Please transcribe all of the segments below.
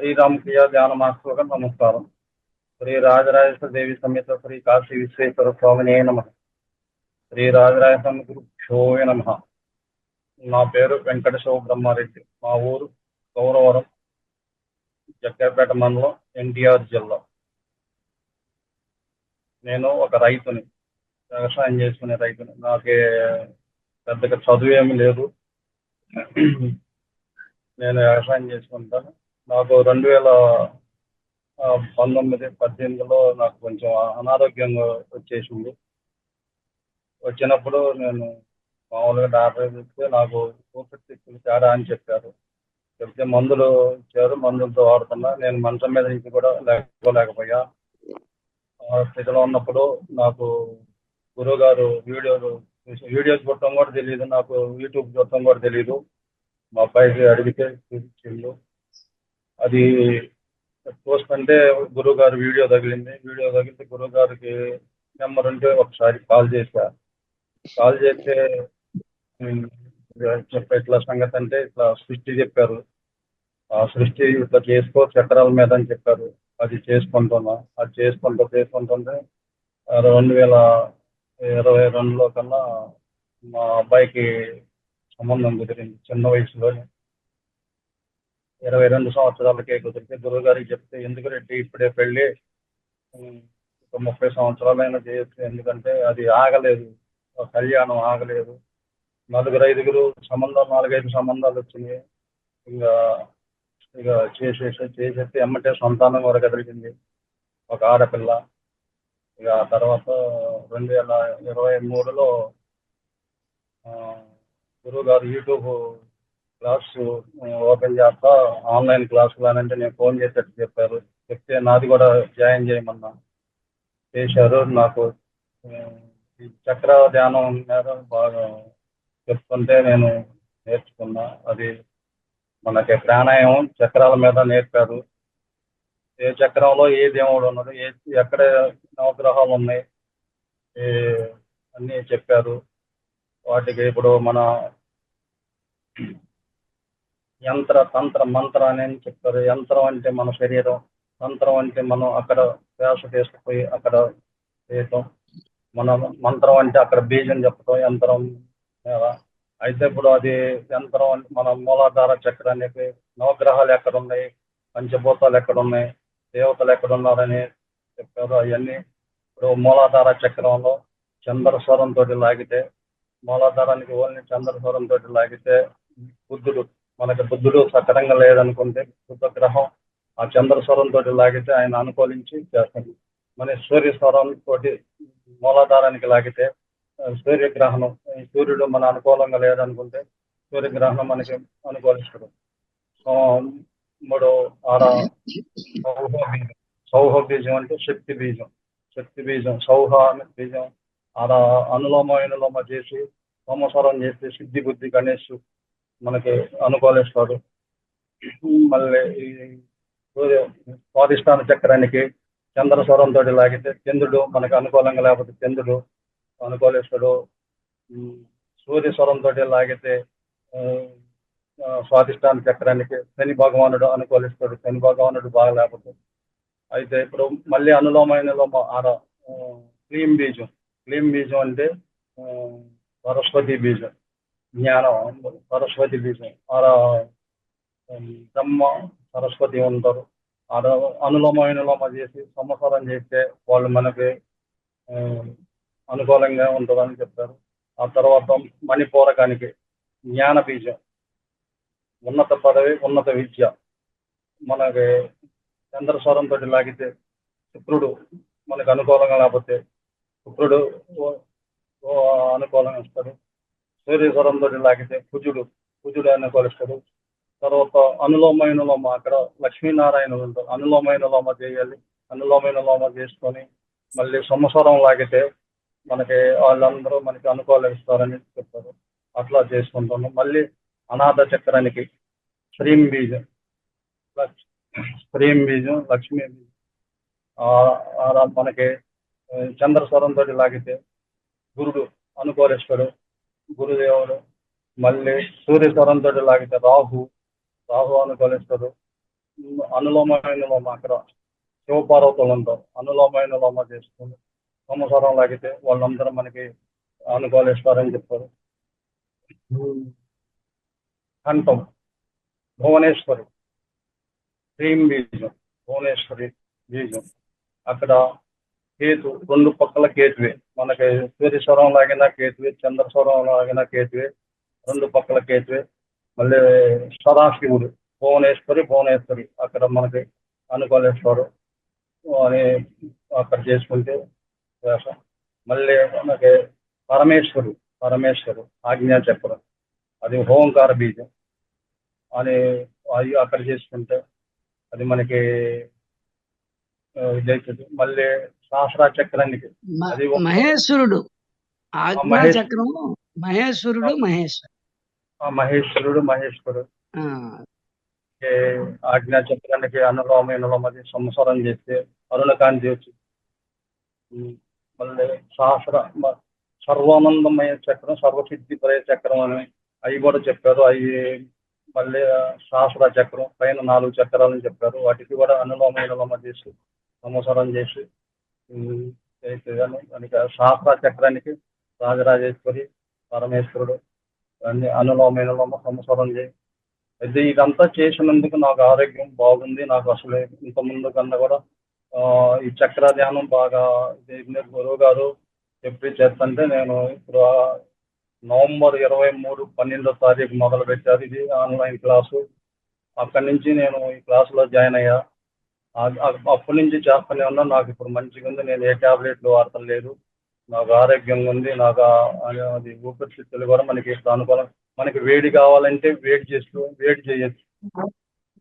శ్రీరామప్రియ ధ్యాన మాస్టర్గా నమస్కారం. శ్రీ రాజరాజేశ్వర దేవి సమేత శ్రీ కాశీ విశ్వేశ్వర స్వామినే నమ. శ్రీ రాజరాజేశ్వర గురుక్షోయ నమ. నా పేరు వెంకటశివ బ్రహ్మారెడ్డి. మా ఊరు గౌరవరం జగ్గపేట మండలం ఎన్టీఆర్ జిల్లా. నేను ఒక రైతుని వ్యవసాయం చేసుకునే రైతుని. నాకు పెద్దగా చదువు ఏమి లేదు. నేను వ్యవసాయం చేసుకుంటాను. నాకు రెండు వేల పంతొమ్మిది పద్దెనిమిదిలో నాకు కొంచెం అనారోగ్యంగా వచ్చేసింది. వచ్చినప్పుడు నేను మామూలుగా డాక్టర్ చెప్తే నాకు ఊపిరితిత్తులు తేడా అని చెప్పారు. చెప్తే మందులు ఇచ్చారు మందులతో వాడుతున్నా. నేను మంచం మీద నుంచి కూడా లేకపోలేకపోయా. ఆ స్థితిలో ఉన్నప్పుడు నాకు గురువుగారు వీడియోలు వీడియో చూడటం కూడా తెలియదు నాకు యూట్యూబ్ చూడటం కూడా తెలియదు మా అబ్బాయికి అడిగితే చూపించిండు. అది చూస్తుంటే గురువు గారు వీడియో తగిలింది. వీడియో తగిలితే గురువు గారికి నెంబర్ ఉంటే ఒకసారి కాల్ చేశా. కాల్ చేస్తే చెప్ప ఇట్లా సంగతి అంటే ఇట్లా సృష్టి చెప్పారు. ఆ సృష్టి ఇట్లా చేసుకో చక్రాల మీద అని చెప్పారు. అది చేసుకుంటున్నా. అది చేసుకుంటూ చేసుకుంటుంటే రెండు వేల ఇరవై రెండులో కన్నా మా అబ్బాయికి సంబంధం కుదిరింది. చిన్న వయసులోనే. ఇరవై రెండు సంవత్సరాలకే కుదిరితే గురువు గారికి చెప్తే ఎందుకు రెడ్డి ఇప్పుడే పెళ్ళి? ఒక ముప్పై సంవత్సరాలైనా చేయొచ్చు. ఎందుకంటే అది ఆగలేదు. కళ్యాణం ఆగలేదు. నలుగురు ఐదుగురు సంబంధాలు నాలుగైదు సంబంధాలు వచ్చినాయి. ఇంకా ఇక చేసేసి చేసేస్తే ఎమ్మటే సంతానం వరకు ఎదిరింది ఒక ఆడపిల్ల. ఇక ఆ తర్వాత రెండు వేల ఇరవై మూడులో గురువు గారు యూట్యూబ్ క్లాస్ ఓపెన్ చేస్తా ఆన్లైన్ క్లాసులు అని అంటే నేను ఫోన్ చేసేట్టు చెప్పారు. చెప్తే నాది కూడా జాయిన్ చేయమన్నా చేశారు. నాకు చక్ర ధ్యానం మీద బాగా చెప్తుంటే నేను నేర్చుకున్నా. అది మనకి ప్రాణాయామం చక్రాల మీద నేర్పారు. ఏ చక్రంలో ఏ దేవుడు ఉన్నాడు ఏ ఎక్కడ నవగ్రహాలు ఉన్నాయి ఏ అన్నీ చెప్పారు. వాటికి ఇప్పుడు మన యంత్ర తంత్ర మంత్ర అని చెప్తారు. యంత్రం అంటే మన శరీరం. తంత్రం అంటే మనం అక్కడ శ్వాస తీసుకుపోయి అక్కడ చేయటం మన మంత్రం అంటే అక్కడ బీజం చెప్పటం యంత్రం మీద. అయితే ఇప్పుడు అది యంత్రం అంటే మన మూలాధార చక్రానికి నవగ్రహాలు ఎక్కడ ఉన్నాయి? పంచభూతాలు ఎక్కడ ఉన్నాయి? దేవతలు ఎక్కడ ఉన్నారని చెప్పారు అవన్నీ. ఇప్పుడు మూలాధార చక్రంలో చంద్రస్వరంతో లాగితే మూలాధారానికి ఓన్లీ చంద్రస్వరంతో లాగితే బుద్ధుడు మనకి బుద్ధుడు సక్రంగా లేదనుకుంటే బుద్ధ గ్రహం ఆ చంద్రస్వరంతో లాగితే ఆయన అనుకూలించి చేస్తాడు. మన సూర్యస్వరం తోటి మూలాధారానికి లాగితే సూర్యగ్రహణం ఈ సూర్యుడు మన అనుకూలంగా లేదనుకుంటే సూర్యగ్రహణం మనకి అనుకూలిస్తాడు. సో మూడు ఆర సౌహ బీజం. సౌహ బీజం అంటే శక్తి బీజం. శక్తి బీజం సౌహ అనే బీజం. ఆడ అనులోమ వినులోమ చేసి సోమస్వరం చేసి సిద్ధి బుద్ధి గణేష్ మనకి అనుకూలిస్తాడు మళ్ళీ ఈ సూర్య స్వాధిష్టాన చక్రానికి చంద్రస్వరంతో లాగితే చంద్రుడు మనకు అనుకూలంగా లేకపోతే చంద్రుడు అనుకూలిస్తాడు. సూర్య స్వరంతో లాగితే ఆ, స్వాధిష్టాన చక్రానికి శని భగవానుడు అనుకూలిస్తాడు. శని భగవానుడు బాగా లేకపోతే. అయితే ఇప్పుడు మళ్ళీ అనులోమైన ఆర క్లీం బీజం. క్లీం బీజం అంటే ఆ, సరస్వతి బీజం. జ్ఞానం సరస్వతి బీజం బ్రహ్మ సరస్వతి ఉంటారు. ఆడ అనులోమ వినులోమ చేసి సంవత్సరం చేస్తే వాళ్ళు మనకి అనుకూలంగా ఉంటుందని చెప్తారు. ఆ తర్వాత మణిపూరకానికి జ్ఞాన బీజం. ఉన్నత పదవి ఉన్నత విద్య. మనకి చంద్రస్వరంతో లాగితే శుక్రుడు మనకు అనుకూలంగా లేకపోతే శుక్రుడు అనుకూలంగా ఇస్తాడు సూర్యస్వరంతో లాగితే కుజుడు కుజుడు అనుకూలిస్తాడు తర్వాత అనులోమైనలోమ అక్కడ లక్ష్మీనారాయణ ఉంటారు అనులోమైనలోమ చేయాలి. అనులోమైన లోమ చేసుకొని మళ్ళీ సంవత్సరం లాగితే మనకి వాళ్ళందరూ మనకి అనుకూలిస్తారని చెప్తారు. అట్లా చేసుకుంటాను మళ్ళీ అనాథ చక్రానికి శ్రీం బీజం లక్ష్- బీజం లక్ష్మీ బీజం. ఆ- మనకి చంద్రస్వరంతో లాగితే గురుడు అనుకూలిస్తాడు గురుదేవుడు మళ్ళీ సూర్యస్వరంతో లాగితే రాహు రాహు అనుకూలిస్తాడు. అనులోమైన అక్కడ శివపార్వతులు ఉంటారు అనులోమైన లోమ చేసుకుని సంవత్సరం లాగితే వాళ్ళందరూ మనకి అనుకూలిస్తారని చెప్పారు. కంఠం భువనేశ్వరి క్రీమ్ బీజం భువనేశ్వరి బీజం. అక్కడ కేతు రెండు పక్కల కేతువే. మనకి సూర్యస్వరం లాగిన కేతువే చంద్రస్వరం లాగిన కేతువే రెండు పక్కల కేతువే. మళ్ళీ సదాశివుడు భువనేశ్వరి భువనేశ్వరి. అక్కడ మనకి అనుకోలేశ్వరు అని అక్కడ చేసుకుంటే వేషం మళ్ళీ మనకి పరమేశ్వరు పరమేశ్వరు ఆజ్ఞా చక్రం అది ఓంకార బీజం అని అవి అక్కడ చేసుకుంటే అది మనకి ఆ, మళ్ళీ చక్రానికి మహేశ్వరుడు. ఆజ్ఞా చక్రము మహేశ్వరుడు మహేశ్వరుడు ఆ మహేశ్వరుడు మహేశ్వరుడు ఆజ్ఞా చక్రానికి అనులోమైనలోమది సంసారం చేస్తే అరుణకాంతి వచ్చి మళ్ళీ సహస్ర సర్వానందమయ చక్రం సర్వసిద్ధిపరయ చక్రం అని అవి కూడా చెప్పారు. అవి మళ్ళీ సహస్ర చక్రం పైన నాలుగు చక్రాలని చెప్పారు. వాటికి కూడా అనులోమైనలోమ చేసి సంవత్సరం చేసి ఉమ్, శాస్త్ర చక్రానికి రాజరాజేశ్వరి పరమేశ్వరుడు అన్ని అనులోమైనలోమ సంవత్సరం చేయి. అయితే ఇదంతా చేసినందుకు నాకు ఆరోగ్యం బాగుంది. నాకు అసలు ఇంత ముందు కన్నా కూడా ఆ, ఈ చక్ర ధ్యానం బాగా చేసిన గురువు గారు చెప్పి చేస్తుంటే నేను ఇప్పుడు నవంబర్ ఇరవై మూడు పన్నెండో తారీఖు మొదలు పెట్టారు ఇది ఆన్లైన్ క్లాసు. అక్కడి నుంచి నేను ఈ క్లాసులో జాయిన్ అయ్యా. అప్పటి నుంచి చేస్తూనే ఉన్నా. నాకు ఇప్పుడు మంచిగా ఉంది. నేను ఏ ట్యాబ్లెట్లు వాడటం లేదు. నాకు ఆరోగ్యంగా ఉంది. నాకు అది ఊపిరితిత్తులు కూడా మనకి అనుకూలం. మనకి వేడి కావాలంటే వేడి చేస్తూ వేడి చేయొచ్చు.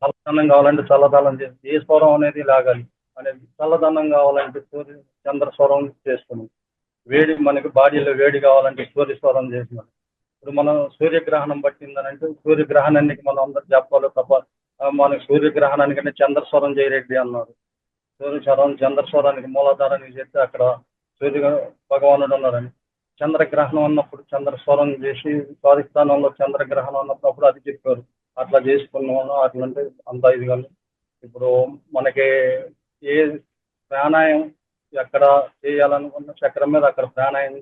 చల్లదనం కావాలంటే చల్లదనం చేసి ఏ స్వరం అనేది లాగాలి. అనేది చల్లదనం కావాలంటే సూర్య చంద్ర స్వరం చేసుకున్నాం వేడి మనకి బాడీలో వేడి కావాలంటే సూర్య స్వరం చేస్తున్నాం. ఇప్పుడు మనం సూర్యగ్రహణం పట్టిందనంటే సూర్యగ్రహణానికి మనం అందరు చెప్పాలో తప్ప మన మనకి సూర్యగ్రహణానికంటే చంద్రస్వరం చేయరెడ్డి అన్నారు సూర్యస్వరం చంద్రస్వరానికి మూలాధారానికి చేస్తే అక్కడ సూర్య భగవానుడు ఉన్నారని. చంద్రగ్రహణం ఉన్నప్పుడు చంద్రస్వరం చేసి స్వాధిష్టానంలో చంద్రగ్రహణం ఉన్నప్పుడు అది చెప్పారు. అట్లా చేసుకున్నాను అట్లా అంత ఇది కానీ ఇప్పుడు మనకి ఏ ప్రాణాయం ఎక్కడ చేయాలనుకున్న చక్రం మీద అక్కడ ప్రాణాయం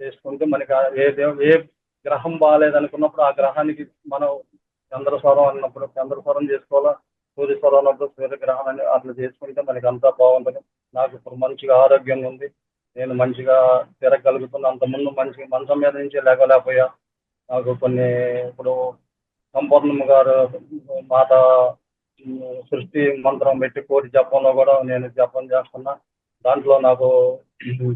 చేసుకుంటే మనకి ఏ ఏ గ్రహం బాగాలేదనుకున్నప్పుడు ఆ గ్రహానికి మనం చంద్రస్వరం అన్నప్పుడు చంద్రస్వరం చేసుకోవాలా? సూర్యస్వరం అన్నప్పుడు సూర్యగ్రహణాన్ని అట్లా చేసుకుంటే మనకి అంతా బాగుంటుంది. నాకు ఇప్పుడు మంచిగా ఆరోగ్యంగా ఉంది. నేను మంచిగా తిరగలుగుతున్నా అంతకుముందు మంచిగా మంచం మీద నుంచి లేకలేకపోయా నాకు కొన్ని ఇప్పుడు సంపూర్ణమ్మ గారు మాత సృష్టి మంత్రం పెట్టి కోటి జపంలో కూడా నేను జపం చేస్తున్నా. దాంట్లో నాకు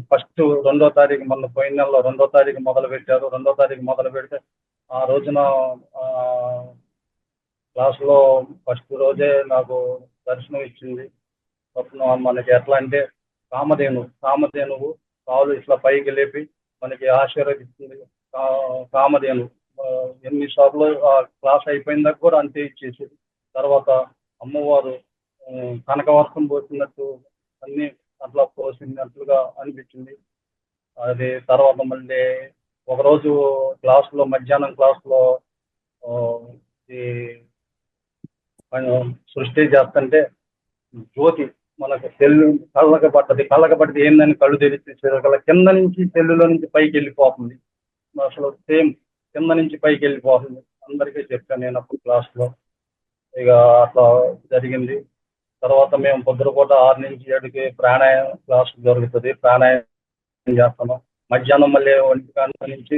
ఫస్ట్ రెండో తారీఖు మొన్న పోయిన నెలలో రెండో తారీఖు మొదలు పెట్టారు రెండో తారీఖు మొదలు పెడితే ఆ రోజున ఆ, క్లాస్లో ఫస్ట్ రోజే నాకు దర్శనం ఇచ్చింది. స్వప్నం మనకి ఎట్లా అంటే కామధేను కామధేనువు కాలు ఇట్లా పైకి లేపి మనకి ఆశీర్వదిస్తుంది కా- కామధేను ఎన్ని సార్లు ఆ క్లాస్ అయిపోయిన కూడా అంతే ఇచ్చేసేది. తర్వాత అమ్మవారు కనక కనకవర్షం పోసినట్టు అన్ని అట్లా పోసినట్లుగా అనిపించింది. అది తర్వాత మళ్ళీ ఒకరోజు క్లాస్లో మధ్యాహ్నం క్లాస్లో ఆ, ఈ సృష్టి చేస్తుంటే జ్యోతి మనకు సెల్లు కళ్ళకి పడ్డది కళ్ళకి పడ్డది ఏందని కళ్ళు తెరిచి కళ్ళ కింద నుంచి సెల్లులో నుంచి పైకి వెళ్ళిపోతుంది. అసలు సేమ్ కింద నుంచి పైకి వెళ్ళిపోతుంది. అందరికీ చెప్పాను నేను అప్పుడు క్లాస్లో ఇక అట్లా జరిగింది. తర్వాత మేము పొద్దునపూట ఆరు నుంచి ఏడుకి ప్రాణాయామం క్లాస్ జరుగుతుంది. ప్రాణాయామం చేస్తాము మధ్యాహ్నం మళ్ళీ ఒంటి నుంచి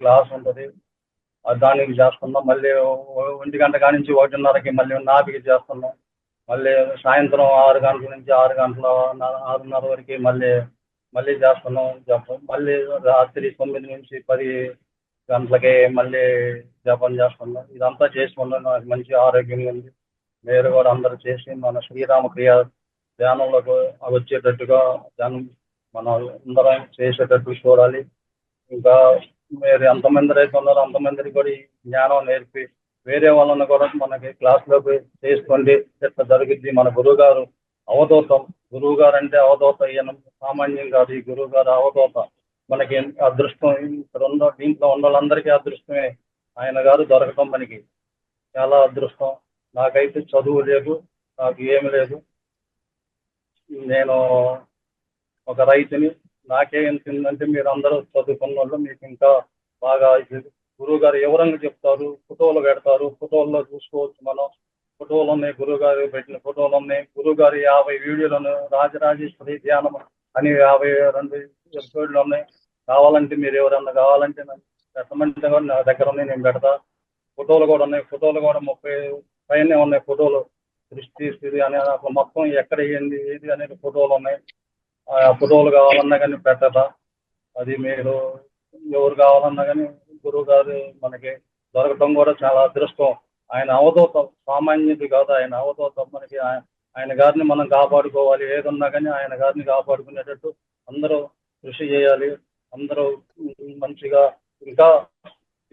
క్లాస్ ఉంటుంది. దానికి చేస్తున్నాం. మళ్ళీ ఒంటి గంట కాడి నుంచి ఒకటిన్నరకి మళ్ళీ నాపికి చేస్తున్నాం. మళ్ళీ సాయంత్రం ఆరు గంటల నుంచి ఆరు గంటల ఆరున్నర వరకు మళ్ళీ మళ్ళీ చేస్తున్నాం జపం మళ్ళీ రాత్రి తొమ్మిది నుంచి పది గంటలకి మళ్ళీ జపం చేస్తున్నాం. ఇదంతా చేసుకున్నాం నాకు మంచి ఆరోగ్యంగా ఉంది. మీరు కూడా అందరూ చేసి మన శ్రీరామ క్రియ ధ్యానంలోకి వచ్చేటట్టుగా ధ్యానం మనం అందరం చేసేటట్టు చూడాలి. ఇంకా మీరు ఎంతమంది రైతు ఉన్నారో అంతమందికి కూడా ఈ జ్ఞానం నేర్పి వేరే వాళ్ళని కూడా మనకి క్లాస్లోకి చేసుకోండి ఇట్లా జరుగుద్ది? మన గురువు గారు అవధూతం. గురువు గారు అంటే అవధూత ఈయన. సామాన్యం కాదు ఈ గురువు గారు అవధూత. మనకి అదృష్టం ఇక్కడ ఉన్న దీంట్లో ఉన్న వాళ్ళందరికీ అదృష్టమే. ఆయన గారు దొరకటం మనకి చాలా అదృష్టం. నాకైతే చదువు లేదు నాకు ఏమి లేదు. నేను ఒక రైతుని నాకే ఎంత మీరు అందరూ చదువుకున్న వాళ్ళు మీకు ఇంకా బాగా గురువు గారు వివరంగా చెప్తారు? ఫోటోలు పెడతారు. ఫోటోల్లో చూసుకోవచ్చు మనం. ఫోటోలు ఉన్నాయి గురువు గారు పెట్టిన ఫోటోలు ఉన్నాయి గురువు గారు యాభై వీడియోలను రాజరాజేశ్వరి ధ్యానం అని యాభై రెండు ఎపిసోడ్లు ఉన్నాయి. కావాలంటే మీరు ఎవరన్నా కావాలంటే నాకు పెట్టమంటే కూడా నా దగ్గర ఉన్నాయి నేను పెడతా. ఫోటోలు కూడా ఉన్నాయి. ఫోటోలు కూడా ముప్పై పైన ఉన్నాయి ఫోటోలు. సృష్టి స్థితి అనే అసలు మొత్తం ఎక్కడ ఏంది ఏది అనేది ఫోటోలు ఉన్నాయి. ఫోటోలు కావాలన్నా కానీ పెట్టట అది మీరు ఎవరు కావాలన్నా కానీ గురువు గారు మనకి దొరకటం కూడా చాలా అదృష్టం. ఆయన అవధూత సామాన్యుడి కాదు ఆయన అవధూత మనకి. ఆయన గారిని మనం కాపాడుకోవాలి. ఏదున్నా కానీ ఆయన గారిని కాపాడుకునేటట్టు అందరూ కృషి చేయాలి. అందరూ మంచిగా ఇంకా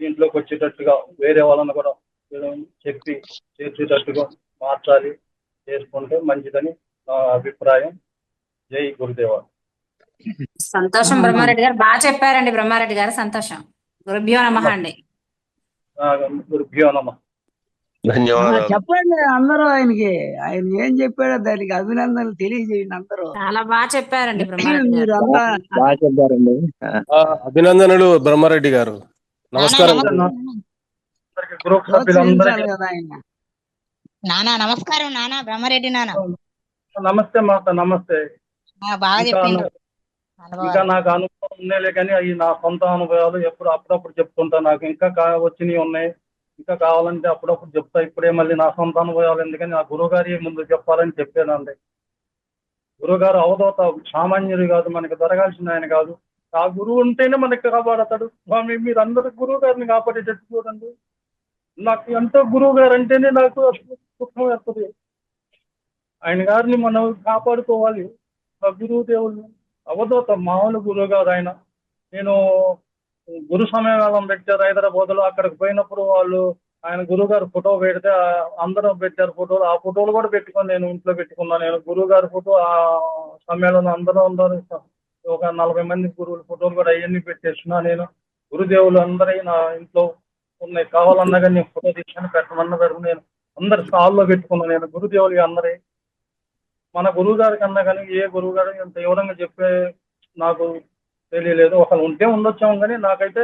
దీంట్లోకి వచ్చేటట్టుగా వేరే వాళ్ళని కూడా చెప్పి చేసేటట్టుగా మార్చాలి. చేసుకుంటే మంచిదని నా అభిప్రాయం. జై గురుదేవ. సంతోషం బ్రహ్మారెడ్డి గారు. బాగా చెప్పారండి బ్రహ్మారెడ్డి గారు. సంతోషం. గురుభ్యో నమః అండి. గురుభ్యో నమ. ధన్యవాదాలు. చెప్పండి అందరూ ఆయనకి. ఆయన ఏం చెప్పాడో దానికి అభినందనలు తెలియజేయండి అందరూ. చాలా బాగా చెప్పారండి చెప్పారండి. అభినందనలు బ్రహ్మారెడ్డి గారు. నమస్కారం. నానా, నానా. నమస్కారం నానా బ్రహ్మారెడ్డి నాన్న నమస్తే మాత నమస్తే. బాగా ఇంకా చెప్పిండు నాకు- అనుభవాలు. ఇంకా నాకు అనుభవం ఉన్నాయిలే కానీ అవి నా సొంత అనుభవాలు ఎప్పుడు అప్పుడప్పుడు చెప్తుంటా నాకు ఇంకా వచ్చినవి ఉన్నాయి. ఇంకా కావాలంటే అప్పుడప్పుడు చెప్తా. ఇప్పుడే మళ్ళీ నా సొంత అనుభవాలు ఎందుకని నా గురువు గారి ముందు చెప్పాలని చెప్పానండి గురువు గారు అవధూత సామాన్యుడు కాదు మనకి దొరకాల్సిన ఆయన కాదు. ఆ గురువు ఉంటేనే మనకి కాపాడతాడు. స్వామి మీరు అందరూ గురువు గారిని కాపాడేటట్టు చూడండి. నాకు ఎంతో గురువు గారు అంటేనే నాకు సుఖం వేస్తుంది ఆయన గారిని మనం కాపాడుకోవాలి. ఆ అవధూత మామూలు గురువు గారు ఆయన నేను గురు సమ్మేళనం పెట్టారు హైదరాబాద్లో అక్కడికి పోయినప్పుడు వాళ్ళు ఆయన గురువు గారు ఫోటో పెడితే ఆ పెట్టారు ఫోటోలు. ఆ ఫోటోలు కూడా పెట్టుకొని నేను ఇంట్లో పెట్టుకున్నాను నేను గురువు గారి ఫోటో ఆ సమ్మేళనం అందరూ అందరూ ఒక నలభై మంది గురువుల ఫోటోలు కూడా అవన్నీ పెట్టేస్తున్నా నేను గురుదేవులు అందరూ నా ఇంట్లో ఉన్నాయి. కావాలన్నా కానీ నేను ఫోటో తీసుకొని పెట్టమన్నా పెడతాను నేను అందరి స్టాల్లో పెట్టుకున్నాను నేను గురుదేవులు అందరి మన గురువు గారి కన్నా కానీ ఏ గురువు గారు ఇంత వివరంగా చెప్పే నాకు తెలియలేదు. ఒకళ్ళు ఉంటే ఉండొచ్చాము కానీ నాకైతే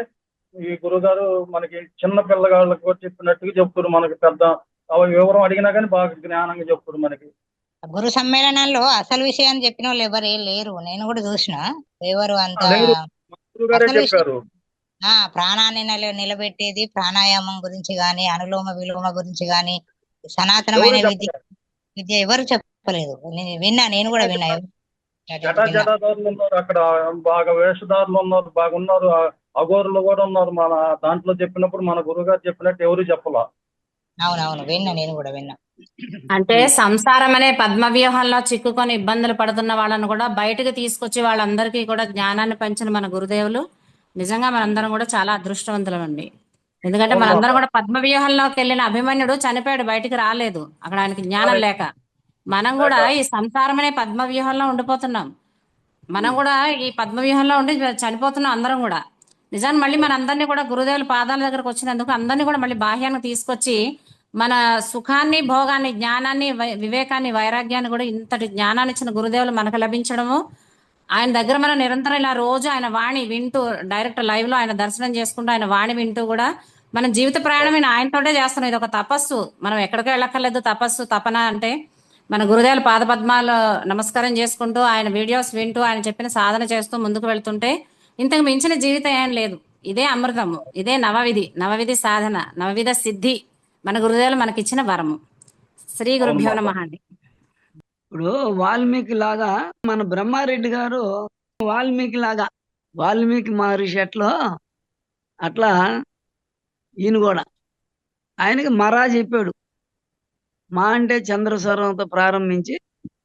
ఈ గురుగారు మనకి చిన్న పిల్లగాళ్ళకి కూడా చెప్పినట్టుగా చెప్తారు. మనకి పెద్ద అవి వివరం అడిగినా కానీ బాగా జ్ఞానంగా చెప్తారు మనకి. గురు సమ్మేళనాల్లో అసలు విషయాన్ని చెప్పిన వాళ్ళు ఎవరు లేరు. నేను కూడా చూసిన. ఎవరు అంత చెప్పారు. ఆ ప్రాణాన్ని నిల నిలబెట్టేది ప్రాణాయామం గురించి గాని అనులోమ విలోమ గురించి గాని సనాతనమైన విద్య చెప్పారు? విద్య ఎవరు చెప్పలేదు. నేను విన్నా నేను కూడా విన్నా. జటా. జటాదారులు ఉన్నారు అక్కడ. బాగా వేషధారులు ఉన్నారు బాగా ఉన్నారు ఆ అఘోరులు కూడా ఉన్నారు. మన దాంట్లో చెప్పినప్పుడు మన గురుగారు చెప్పినట్టు ఎవరు చెప్పలా? అవునవును. విన్నా నేను కూడా విన్నా. అంటే సంసారం అనే పద్మ వ్యూహంలో చిక్కుకొని ఇబ్బందులు పడుతున్న వాళ్ళను కూడా బయటకు తీసుకొచ్చి వాళ్ళందరికీ కూడా జ్ఞానాన్ని పంచిన మన గురుదేవులు నిజంగా మనందరం కూడా చాలా అదృష్టవంతులం అండి. ఎందుకంటే. మనందరం కూడా పద్మ వ్యూహంలోకి వెళ్ళిన అభిమన్యుడు చనిపోయాడు బయటికి రాలేదు. అక్కడ ఆయనకి జ్ఞానం లేక. మనం కూడా ఈ సంసారం అనే పద్మ వ్యూహంలో ఉండిపోతున్నాం. మనం కూడా ఈ పద్మ వ్యూహంలో ఉండి చనిపోతున్నాం అందరం కూడా. నిజాన్ని మళ్ళీ మన అందరినీ కూడా గురుదేవుల పాదాల దగ్గరకు వచ్చినందుకు అందరినీ కూడా మళ్ళీ బాహ్యానికి తీసుకొచ్చి మన సుఖాన్ని భోగాన్ని జ్ఞానాన్ని వివేకాన్ని వైరాగ్యాన్ని కూడా ఇంతటి జ్ఞానాన్ని ఇచ్చిన గురుదేవులు మనకు లభించడము. ఆయన దగ్గర మనం నిరంతరం ఇలా రోజు ఆయన వాణి వింటూ డైరెక్ట్ లైవ్లో ఆయన దర్శనం చేసుకుంటూ ఆయన వాణి వింటూ కూడా మన జీవిత ప్రయాణం ఆయనతోటే చేస్తున్నాం. ఇది ఒక తపస్సు. మనం ఎక్కడికి వెళ్ళక్కర్లేదు తపస్సు తపన అంటే మన గురుదేవుల పాదపద్మాలు నమస్కారం చేసుకుంటూ ఆయన వీడియోస్ వింటూ ఆయన చెప్పిన సాధన చేస్తూ ముందుకు వెళ్తుంటే ఇంతకు మించిన జీవితం ఏం లేదు. ఇదే అమృతము. ఇదే నవవిధి. నవవిధి సాధన. నవవిధ సిద్ధి. మన గురుదేవులు మనకిచ్చిన వరము. శ్రీ గురుభ్యో. నమః అండి. ఇప్పుడు వాల్మీకి లాగా మన బ్రహ్మారెడ్డి గారు వాల్మీకి లాగా వాల్మీకి మహర్షి ఎట్లో అట్లా ఈయన కూడా. ఆయనకి మరా చెప్పాడు. మా అంటే చంద్రస్వరంతో ప్రారంభించి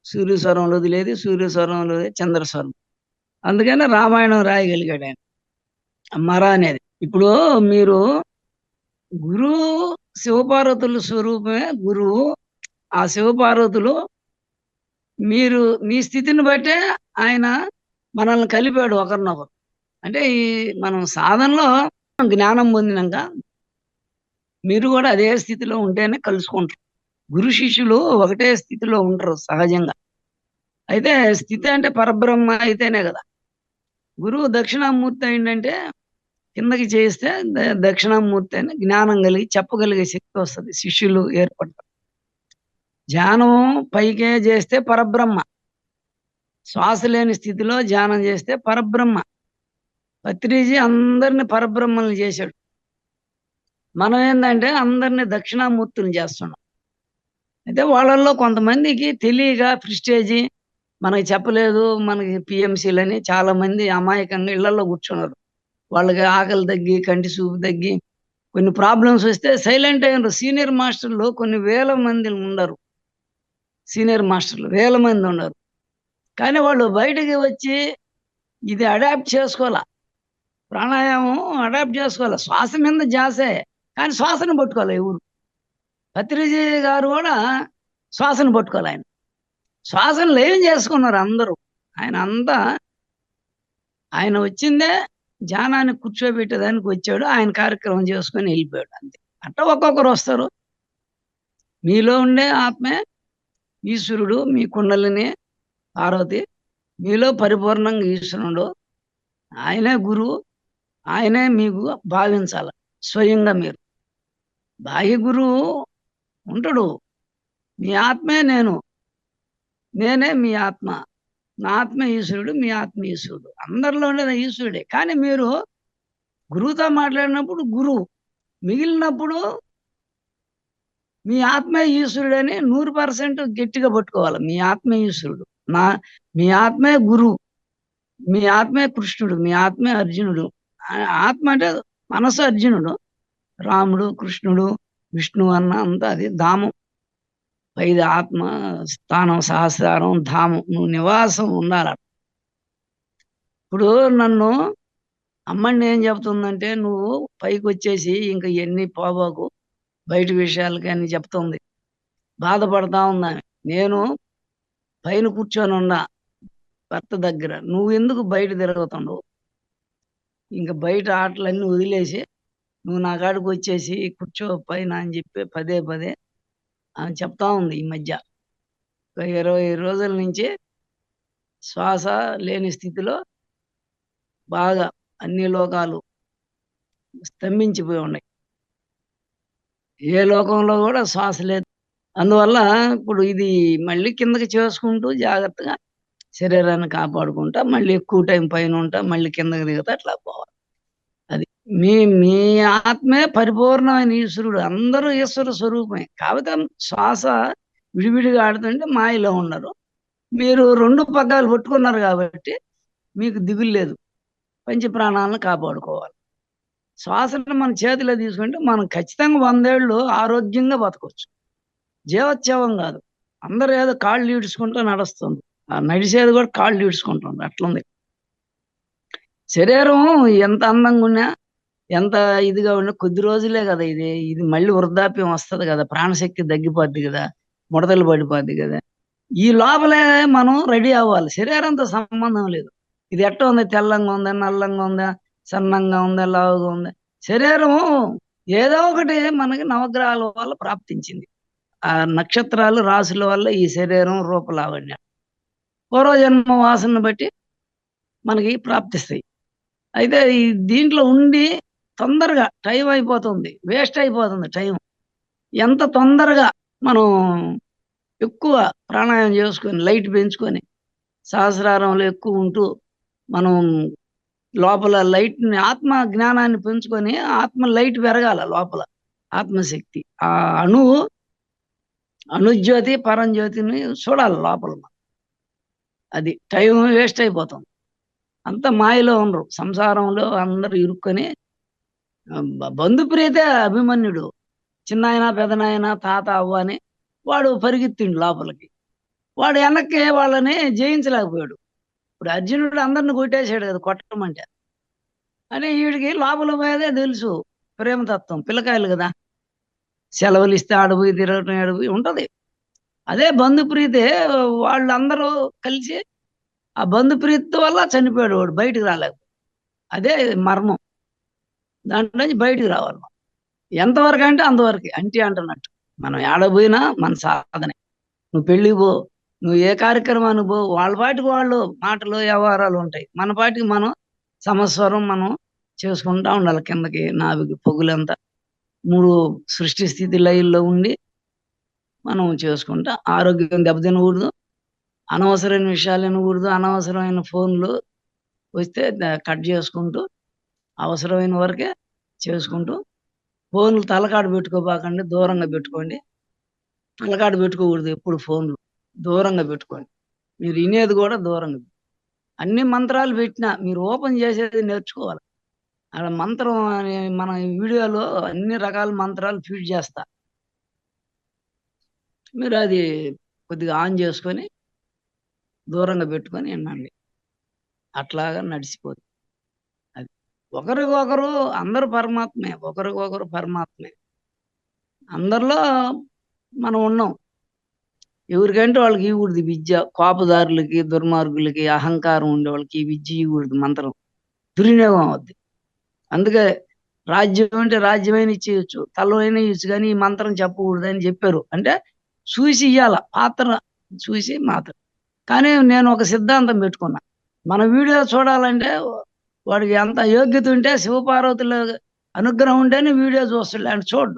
సూర్యస్వరంలో వదిలేది సూర్యస్వరంలో చంద్రస్వరం. అందుకని రామాయణం రాయగలిగాడు ఆయన. మర అనేది. ఇప్పుడు మీరు గురువు శివపార్వతుల స్వరూపమే గురువు ఆ శివపార్వతులు మీరు మీ స్థితిని బట్టే ఆయన మనల్ని కలిపాడు ఒకరినొకరు. అంటే ఈ మనం సాధనలో జ్ఞానం పొందినాక మీరు కూడా అదే స్థితిలో ఉంటేనే కలుసుకుంటారు. గురు శిష్యులు ఒకటే స్థితిలో ఉండరు సహజంగా. అయితే స్థితి అంటే పరబ్రహ్మ అయితేనే కదా. గురువు దక్షిణామూర్తి ఏంటంటే కిందకి చేస్తే దక్షిణామూర్తి అని జ్ఞానం కలిగి చెప్పగలిగే శక్తి వస్తుంది. శిష్యులు ఏర్పడతారు. ధ్యానం పైకే చేస్తే పరబ్రహ్మ. శ్వాస లేని స్థితిలో ధ్యానం చేస్తే పరబ్రహ్మ. పత్రిజీ అందరిని పరబ్రహ్మల్ని చేశాడు. మనం ఏంటంటే అందరిని దక్షిణామూర్తులు చేస్తున్నాం. అయితే వాళ్ళల్లో కొంతమందికి తెలియక ప్రిస్టేజీ మనకి చెప్పలేదు మనకి పిఎంసీలని చాలా మంది అమాయకంగా ఇళ్ళలో కూర్చున్నారు. వాళ్ళకి ఆకలి తగ్గి కంటి చూపు తగ్గి కొన్ని ప్రాబ్లమ్స్ వస్తే సైలెంట్ అయినారు. సీనియర్ మాస్టర్లు కొన్ని వేల మంది ఉండరు. సీనియర్ మాస్టర్లు వేల మంది ఉన్నారు కానీ వాళ్ళు బయటకి వచ్చి ఇది అడాప్ట్ చేసుకోవాలా? ప్రాణాయామం అడాప్ట్ చేసుకోవాలి? శ్వాస మీద జాసే. కానీ శ్వాసను పట్టుకోవాలి ఎవరు? పత్రిజీ గారు కూడా శ్వాసను పట్టుకోవాలి ఆయన. శ్వాసను లయం చేసుకున్నారు అందరూ? ఆయన అంతా ఆయన వచ్చిందే ధ్యానాన్ని కూర్చోబెట్టేదానికి వచ్చాడు ఆయన కార్యక్రమం చేసుకొని వెళ్ళిపోయాడు అంతే. అట్లా ఒక్కొక్కరు వస్తారు. మీలో ఉండే ఆత్మే ఈశ్వరుడు మీ కుండలిని పార్వతి మీలో పరిపూర్ణంగా ఈశ్వరుడు ఆయనే గురువు ఆయనే మీకు భావించాలి స్వయంగా మీరు. బాహ్య గురువు ఉండడు. మీ ఆత్మే నేను. నేనే మీ ఆత్మ. నా ఆత్మ ఈశ్వరుడు మీ ఆత్మ ఈశ్వరుడు. అందరిలో ఉండేది ఈశ్వరుడే. కానీ మీరు గురువుతో మాట్లాడినప్పుడు గురువు. మిగిలినప్పుడు మీ ఆత్మే ఈశ్వరుడని నూరు పర్సెంట్ గట్టిగా పట్టుకోవాలి. మీ ఆత్మే ఈశ్వరుడు. నా మీ ఆత్మే గురువు. మీ ఆత్మే కృష్ణుడు. మీ ఆత్మే అర్జునుడు. ఆత్మ అంటే మనసు అర్జునుడు. రాముడు కృష్ణుడు విష్ణు అన్న అంతా అది ధామం. పైది ఆత్మ స్థానం సహస్రారం ధామం నువ్వు నివాసం ఉండాల ఇప్పుడు నన్ను అమ్మండి ఏం చెప్తుందంటే నువ్వు పైకి వచ్చేసి ఇంకా ఎన్ని పోబాకు బయట విషయాలకి అని చెప్తుంది. బాధపడతా ఉందని నేను పైన కూర్చొని ఉన్నా. భర్త దగ్గర. నువ్వు ఎందుకు బయట తిరుగుతుండవు? ఇంకా బయట ఆటలన్నీ వదిలేసి నువ్వు నా కాడికి వచ్చేసి కూర్చో పైన అని చెప్పి పదే పదే అని చెప్తా ఉంది ఈ మధ్య. ఒక ఇరవై రోజుల నుంచి శ్వాస లేని స్థితిలో బాగా అన్ని లోకాలు స్తంభించిపోయి ఉన్నాయి. ఏ లోకంలో కూడా శ్వాస లేదు. అందువల్ల ఇప్పుడు ఇది మళ్ళీ కిందకి చేసుకుంటూ జాగ్రత్తగా శరీరాన్ని కాపాడుకుంటా మళ్ళీ ఎక్కువ టైం పైన ఉంటా మళ్ళీ కిందకి దిగుతా అట్లా పోవాలి. అది మీ మీ ఆత్మే పరిపూర్ణమైన ఈశ్వరుడు. అందరూ ఈశ్వర స్వరూపమే. కాకపోతే శ్వాస విడివిడిగా ఆడుతుంటే మాయలో ఉన్నారు. మీరు రెండు పగ్గాలు పట్టుకున్నారు కాబట్టి మీకు దిగులు లేదు. పంచ ప్రాణాలను కాపాడుకోవాలి. శ్వాసను మన చేతిలో తీసుకుంటే మనం ఖచ్చితంగా వందేళ్ళు ఆరోగ్యంగా బతకవచ్చు జీవోత్సవం కాదు. అందరూ ఏదో కాళ్ళు ఈడ్చుకుంటూ నడుస్తుంది. ఆ నడిచేది కూడా కాళ్ళు ఈడ్చుకుంటుంది. అట్లుంది. శరీరం ఎంత అందంగా ఉన్నా ఎంత ఇదిగా ఉన్నా కొద్ది రోజులే కదా ఇది. ఇది మళ్ళీ వృద్ధాప్యం వస్తది కదా. ప్రాణశక్తి తగ్గిపోద్ది కదా. ముడతలు పడిపోద్ది కదా. ఈ లోపలే మనం రెడీ అవ్వాలి. శరీరంతో సంబంధం లేదు. ఇది ఎట్ట ఉంది? తెల్లంగా ఉందా? నల్లంగా ఉందా? సన్నంగా ఉందా? లావుగా ఉందా? శరీరం ఏదో ఒకటి మనకి నవగ్రహాల వల్ల ప్రాప్తించింది. ఆ నక్షత్రాలు రాసుల వల్ల ఈ శరీరం రూపలావణ్యం పూర్వజన్మ వాసన బట్టి మనకి ప్రాప్తిస్తాయి. అయితే ఈ దీంట్లో ఉండి తొందరగా టైం అయిపోతుంది. వేస్ట్ అయిపోతుంది టైం. ఎంత తొందరగా మనం ఎక్కువ ప్రాణాయామం చేసుకొని లైట్ పెంచుకొని సహస్రారంలో ఎక్కువ ఉంటూ మనం లోపల లైట్ని ఆత్మ జ్ఞానాన్ని పెంచుకొని ఆత్మ లైట్ పెరగాల లోపల. ఆత్మశక్తి. ఆ అణువు అణుజ్యోతి పరంజ్యోతిని చూడాలి లోపల అది టైం వేస్ట్ అయిపోతుంది. అంత మాయలో ఉండరు. సంసారంలో అందరూ ఇరుక్కొని ఆ, బ- బంధుప్రీతే అభిమన్యుడు. చిన్నాయన పెదనాయన తాత అవ్వ అని వాడు పరిగెత్తిండు లోపలికి. వాడు వెనక్కి వాళ్ళని జయించలేకపోయాడు. ఇప్పుడు అర్జునుడు అందరిని కొట్టేశాడు కదా కొట్టమంటే. అని వీడికి లోపల పోయేదే తెలుసు. ప్రేమతత్వం పిల్లకాయలు కదా. సెలవులు ఇస్తే ఆడిపోయి తిరగటం ఆడిపోయి ఉంటది. అదే బంధుప్రీతే వాళ్ళందరూ కలిసి ఆ బంధుప్రీతి వల్ల చనిపోయాడు వాడు బయటికి రాలేదు. అదే మర్మం. దాంట్లో నుంచి బయటికి రావాలి ఎంతవరకు అంటే అంతవరకు. అంటే అంటున్నట్టు. మనం ఏడబోయినా మన సాధనే. నువ్వు పెళ్ళికి పో నువ్వు ఏ కార్యక్రమానికి పో వాళ్ళ పాటికి వాళ్ళు మాటలు వ్యవహారాలు ఉంటాయి. మన పాటికి మనం సమస్వరం మనం చేసుకుంటా ఉండాలి. కిందకి నావికి పొగులంతా. మూడు సృష్టి స్థితి లైల్లో ఉండి మనం చేసుకుంటా ఆరోగ్యం దెబ్బతినకూడదు. అనవసరమైన విషయాలు వినకూడదు అనవసరమైన ఫోన్లు వస్తే కట్ చేసుకుంటూ అవసరమైన వరకే చేసుకుంటూ ఫోన్లు తలకాడు పెట్టుకోబాకండి దూరంగా పెట్టుకోండి. తలకాడు పెట్టుకోకూడదు ఎప్పుడు ఫోన్లు దూరంగా పెట్టుకోండి. మీరు వినేది కూడా దూరంగా అన్ని మంత్రాలు పెట్టినా మీరు ఓపెన్ చేసేది నేర్చుకోవాలి. అక్కడ మంత్రం అనే మన వీడియోలో అన్ని రకాల మంత్రాలు ఫీడ్ చేస్తా. మీరు అది కొద్దిగా ఆన్ చేసుకొని దూరంగా పెట్టుకొని వినండి అట్లాగా నడిచిపోదు. అది ఒకరికొకరు అందరు పరమాత్మే ఒకరికొకరు పరమాత్మే. అందరిలో మనం ఉన్నాం. ఎవరికంటే వాళ్ళకి ఇవ్వకూడదు విద్య కోపదారులకి దుర్మార్గులకి అహంకారం ఉండే వాళ్ళకి ఈ విద్య ఇవ్వకూడదు మంత్రం దుర్వినియోగం అవుద్ది. అందుకే రాజ్యం అంటే రాజ్యమైన ఇచ్చేయచ్చు తలైన ఇచ్చు కానీ ఈ మంత్రం చెప్పకూడదు అని చెప్పారు. అంటే చూసి ఇయ్యాల పాత్ర చూసి మాత్రం. కానీ నేను ఒక సిద్ధాంతం పెట్టుకున్నా. మన వీడియో చూడాలంటే వాడికి ఎంత యోగ్యత ఉంటే శివపార్వతుల అనుగ్రహం ఉంటేనే వీడియో చూస్తుండే. అంటే చూడు